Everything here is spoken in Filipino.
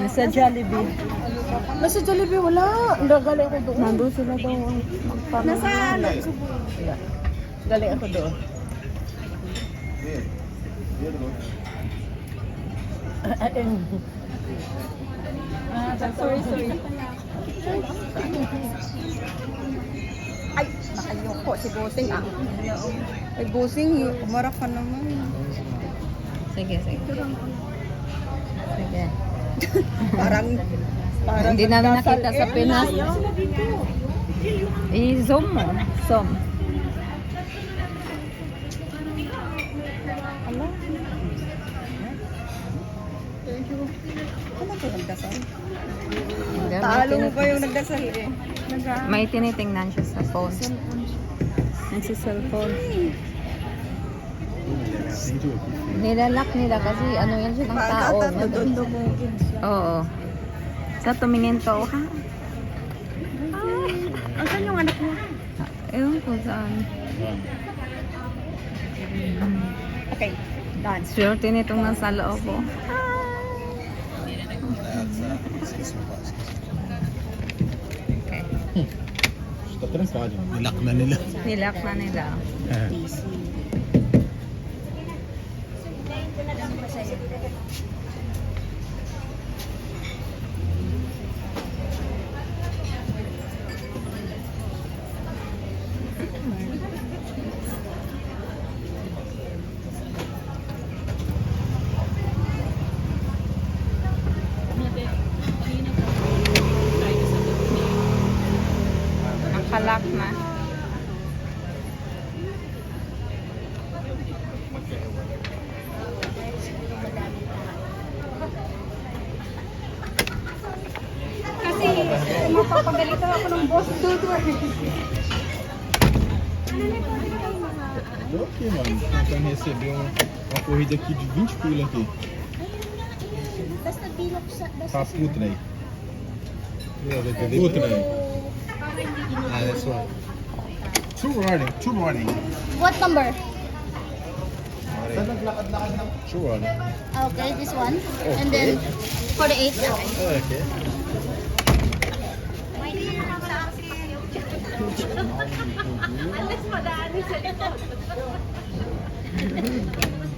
Nasa Jollibee. Nasa Jollibee, wala. Gagali ako doon. Nandun sila daw. Nasa ano? Wala. Galing ako doon. Ah, sorry, sorry. Ay, nakayoko si Busing ah. Ay, Busing, umarap ka naman. Sige, sige. Sige. Parang, parang Hindi namin nakita sa eh. Pinas. I-zoom mo. Zoom. Ala. Thank you. Ano ba nagdasal? Talo mo pa yung nagdasal eh. May tinitingnan siya sa phone. Nagsi-cellphone. Nilalak nila kasi ano yan siya ng tao. Dudumugin siya. Oo. Sa tumingin to, ha? Asan yung anak mo? Ewan ko saan. Okay, done. Swerte nitong nasa loob oh. Okay. Nilak na nila. Nilak na nila. Nakalak na. Kasi mapapagalito ako ng boss dude. Ok, mano. Então recebeu uma corrida aqui de 20 pila aqui. Basta bilok sa... Basta Pra putra aí. Putra aí. Ah, that's right. Two running, two running. What number? Two running. Okay, this one. And then, for the eight. Okay. Alas madaan sa likod.